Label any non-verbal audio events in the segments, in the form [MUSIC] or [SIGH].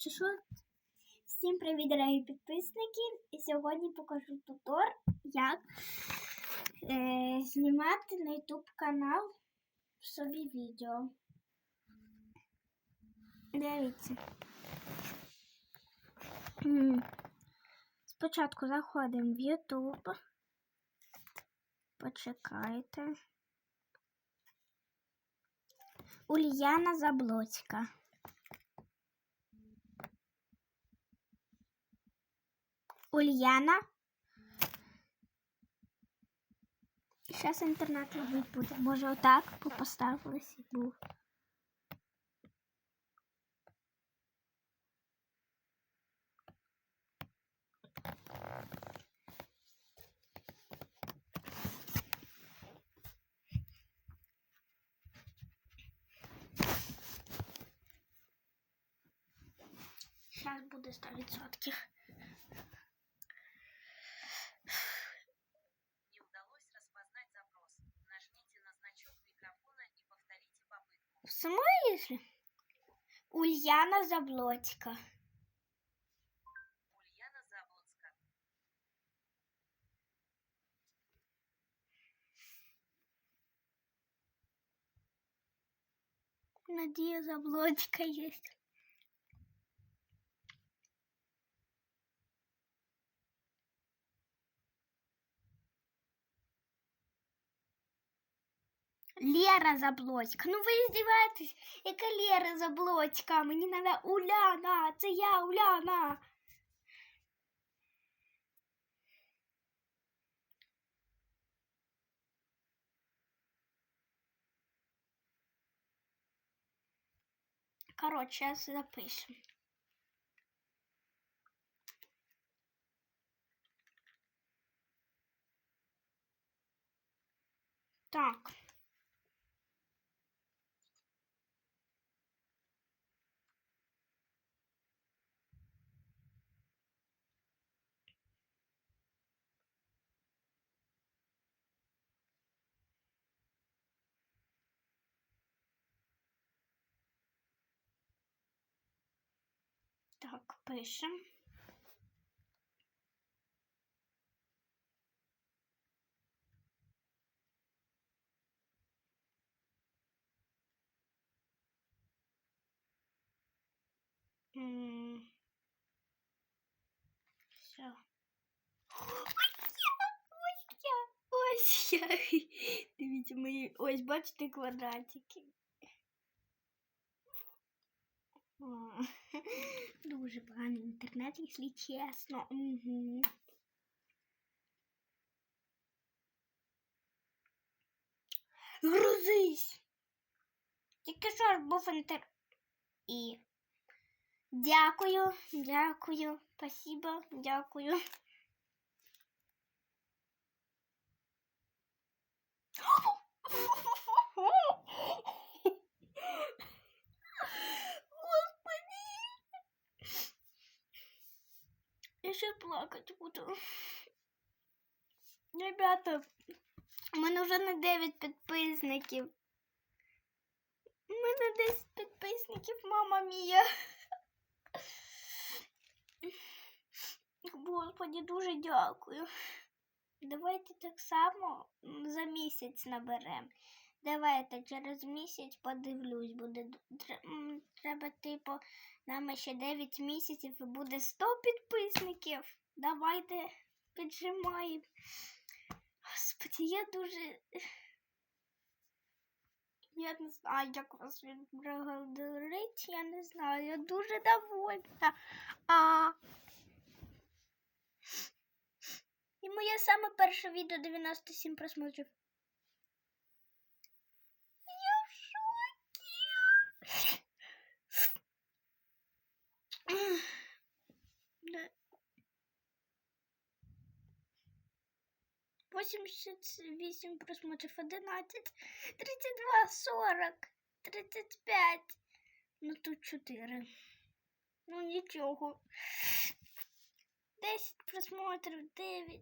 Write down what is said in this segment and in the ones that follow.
чи? Всім привіт, дорогі підписники! І сьогодні покажу тутор, як е, знімати на YouTube канал собі відео. Дивіться. Спочатку заходимо в YouTube. Почекайте. Ульяна Заблоцька. Ульяна. Зараз інтернет робити буде. Може отак поставилось і був. Сейчас буде 100%. В смысле? Ульяна Заблоцька. Ульяна Заблоцка. Надія Заблоцька есть. Лера Заблоцька. Ну ви издеваетесь? Яка Лера Заблоцька? Мені надо Уляна. Це я Уляна. Короче, сейчас запишем. Так. Так, пишем. Все. Ось я, ось я. Дивіться мої, ось бачите квадратики. О, [LAUGHS] Дуже поганий інтернет, якщо чесно. Угу. Грузись! Тільки що ж був інтер... І. Дякую, дякую, спасибо, дякую. [LAUGHS] Господи! Я ще плакать буду. Ребята, у мене вже не 9 підписників. У мене 10 підписників, мама мія. Господи, дуже дякую. Давайте так само за місяць наберемо. Давайте через місяць подивлюсь. Буде треба, типу, нам ще 9 місяців і буде 100 підписників. Давайте піджимаємо. Господи, я дуже. Я не знаю, як вас відблагодарити, я не знаю, я дуже довольна. А... І моє саме перше відео 97 просмотрів. Я в шокі. Да. 88 просмотрів, 11, 32, 40, 35. Ну тут 4. Ну нічого. 10 просмотрів, 9.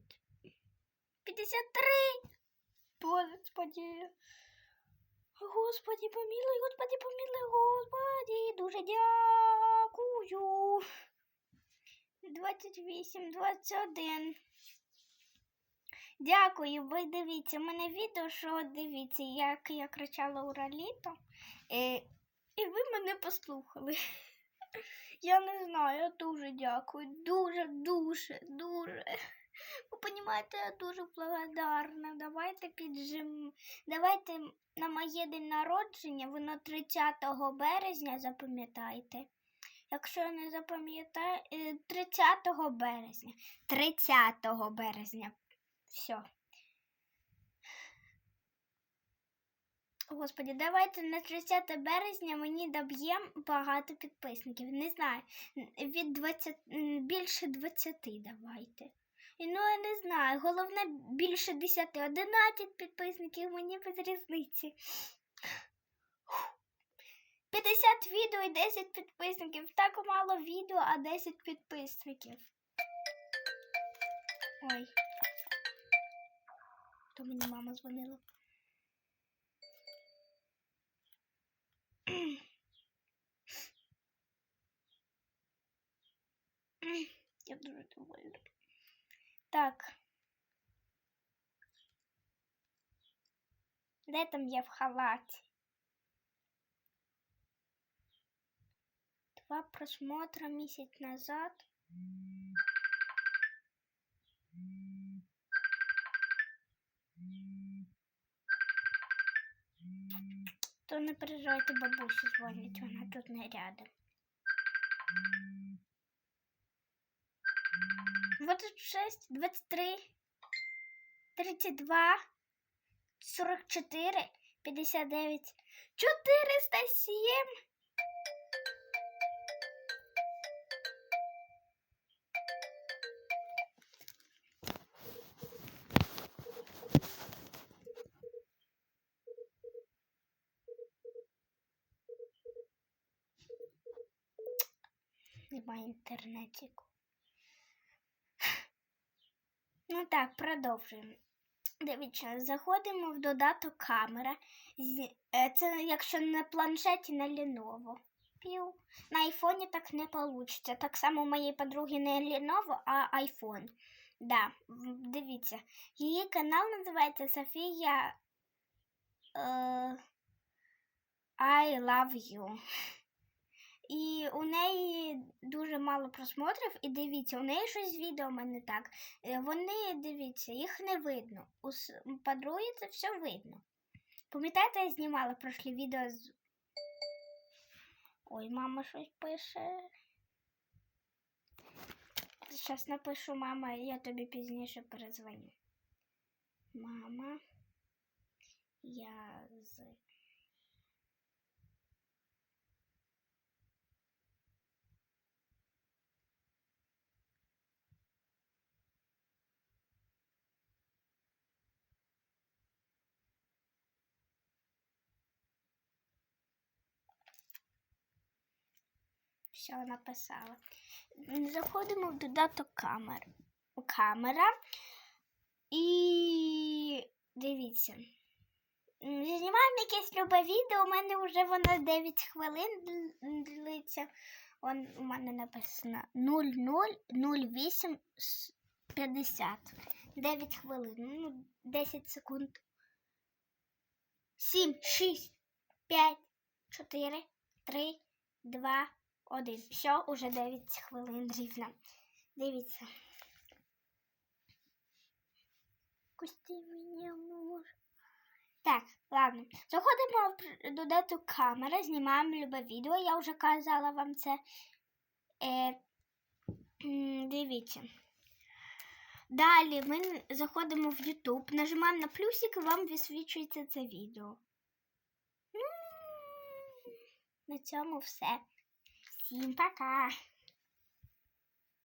53. Господи. Господи, помилуй, Господи, помилуй, Господи. Дуже дякую. 28, 21. Дякую, ви дивіться. Мене відео, що дивіться, як я кричала ура літо. Е, і ви мене послухали. [LAUGHS] Я не знаю, дуже дякую. Дуже, дуже, дуже. Ви розумієте, я дуже благодарна. Давайте піджим. Давайте на моє день народження, воно 30 березня, запам'ятайте. Якщо не запам'ятаю, е, 30 березня. 30 березня. Все. Господи, давайте на 30 березня мені доб'єм багато підписників. Не знаю, від 20, більше 20 давайте. Ну, я не знаю. Головне більше 10, 11 підписників, мені без різниці. 50 відео і 10 підписників. Так мало відео, а 10 підписників. Ой. То мені мама дзвонила. Я дуже довольна. Так. Де там я в халаті? Два просмотра місяць назад. То не переживайте, бабусі дзвонить, вона тут не рядом. 26, 23, 32, 44, 59, 407. Немає інтернетіку. Ну так, продовжуємо. Дивіться, заходимо в додаток камера. Е, Це якщо на планшеті на Lenovo. Пів. На айфоні так не вийде. Так само у моєї подруги не Lenovo, а айфон. Да, дивіться. Її канал називається Софія е, I love you. І у неї дуже мало просмотрів, і дивіться, у неї щось з відео мене так. Е, Вони, дивіться, їх не видно. У подруги це все видно. Пам'ятаєте, я знімала прошлі відео з. Ой, мама щось пише. Зараз напишу, мама, я тобі пізніше перезвоню. Мама, я з. Все написала. Заходимо в додаток камер. Камера. І дивіться. Знімаємо якесь любе відео, у мене вже воно 9 хвилин дл- длиться. Он, у мене написано 0008 50. 9 хвилин. Ну, 10 секунд. 7, 6, 5, 4, 3, 2, один. Все, уже 9 хвилин рівно. Дивіться. Пусти мене, може. Так, ладно. Заходимо в додаток камера, знімаємо любе відео. Я вже казала вам це. Е, дивіться. Далі ми заходимо в YouTube, нажимаємо на плюсик і вам висвічується це відео. Ну, на цьому все. Всім пока!